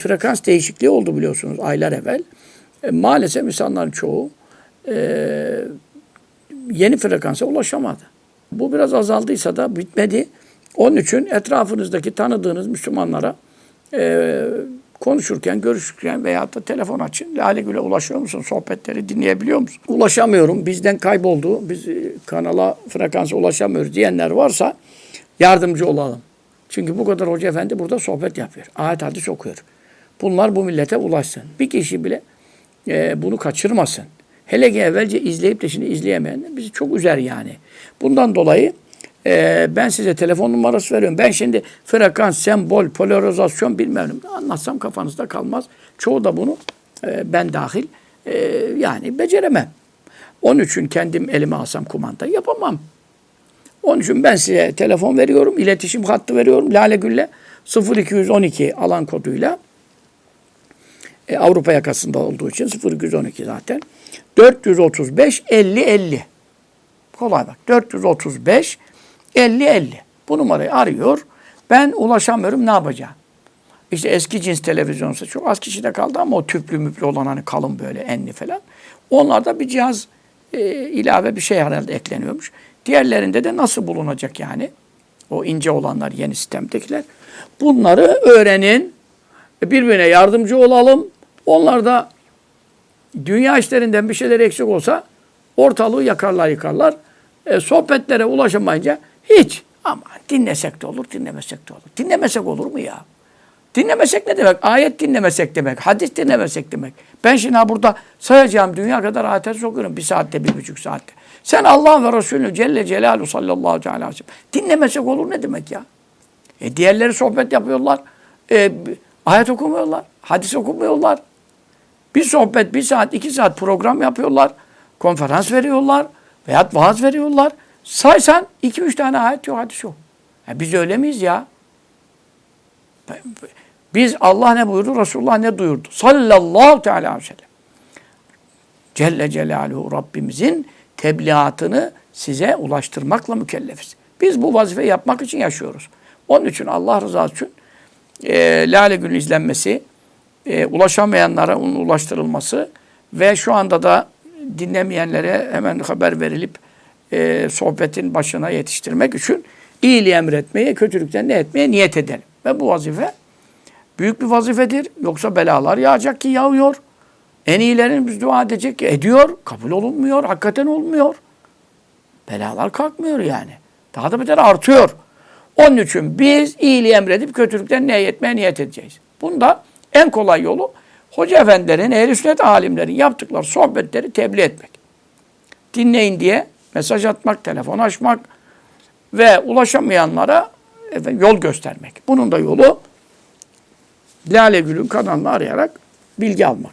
Frekans değişikliği oldu biliyorsunuz aylar evvel. E, maalesef insanların çoğu e, yeni frekansa ulaşamadı. Bu biraz azaldıysa da bitmedi. Onun için etrafınızdaki tanıdığınız Müslümanlara e, konuşurken, görüşürken veya da telefon açın. Lale Gül'e ulaşıyor musun? Sohbetleri dinleyebiliyor musun? Ulaşamıyorum. Bizden kayboldu. Biz e, kanala, frekansa ulaşamıyoruz diyenler varsa yardımcı olalım. Çünkü bu kadar hoca efendi burada sohbet yapıyor. Ayet hadis okuyor. Bunlar bu millete ulaşsın. Bir kişi bile e, bunu kaçırmasın. Hele ki evvelce izleyip de şimdi izleyemeyen bizi çok üzer yani. Bundan dolayı e, ben size telefon numarası veriyorum. Ben şimdi frekans, sembol, polarizasyon bilmem ne anlatsam kafanızda kalmaz. Çoğu da bunu e, ben dahil e, yani beceremem. Onun için kendim elime alsam kumanda yapamam. Onun için ben size telefon veriyorum, iletişim hattı veriyorum. Lale Gül'le 0212 alan koduyla e, Avrupa yakasında olduğu için 0212 zaten. 435 50 50. Kolay bak. 435 50 50. Bu numarayı arıyor. Ben ulaşamıyorum ne yapacağım? İşte eski cins televizyonsa çok az kişide kaldı ama o tüplü müplü olan hani kalın böyle enli falan. Onlarda bir cihaz e, ilave bir şey herhalde ekleniyormuş. Diğerlerinde de nasıl bulunacak yani? O ince olanlar yeni sistemdekiler. Bunları öğrenin. Birbirine yardımcı olalım. Onlar da dünya işlerinden bir şeyler eksik olsa ortalığı yakarlar yıkarlar. E, sohbetlere ulaşamayınca hiç ama dinlesek de olur, dinlemesek de olur. Dinlemesek olur mu ya? Dinlemesek ne demek? Ayet dinlemesek demek, hadis dinlemesek demek. Ben şimdi ha burada sayacağım dünya kadar ayet sokuyorum bir saatte, bir buçuk saatte. Sen Allah ve Resulü Celle Celaluhu sallallahu aleyhi ve sellem dinlemesek olur ne demek ya? E diğerleri sohbet yapıyorlar, e, ayet okumuyorlar, hadis okumuyorlar. Bir sohbet, bir saat, iki saat program yapıyorlar, konferans veriyorlar veya vaaz veriyorlar. Saysan iki üç tane ayet yok, hadis yok. Ya biz öyle miyiz ya? Biz Allah ne buyurdu, Resulullah ne duyurdu? Sallallahu teala aleyhi ve sellem. Celle Celaluhu Rabbimizin tebliğatını size ulaştırmakla mükellefiz. Biz bu vazifeyi yapmak için yaşıyoruz. Onun için Allah rızası için e, Lale Gül'ün izlenmesi, e, ulaşamayanlara onun ulaştırılması ve şu anda da dinlemeyenlere hemen haber verilip e, sohbetin başına yetiştirmek için iyiliği emretmeye, kötülükten ne etmeye niyet edelim. Ve bu vazife büyük bir vazifedir. Yoksa belalar yağacak ki yağıyor. En iyilerimiz dua edecek ki ediyor. Kabul olunmuyor. Hakikaten olmuyor. Belalar kalkmıyor yani. Daha da beter artıyor. Onun için biz iyiliği emredip kötülükten ne etmeye niyet edeceğiz. Bunda en kolay yolu hoca efendilerin, ehl sünnet alimlerin yaptıkları sohbetleri tebliğ etmek. Dinleyin diye mesaj atmak, telefon açmak ve ulaşamayanlara efendim, yol göstermek. Bunun da yolu Lale Gül'ün kanalını arayarak bilgi almak.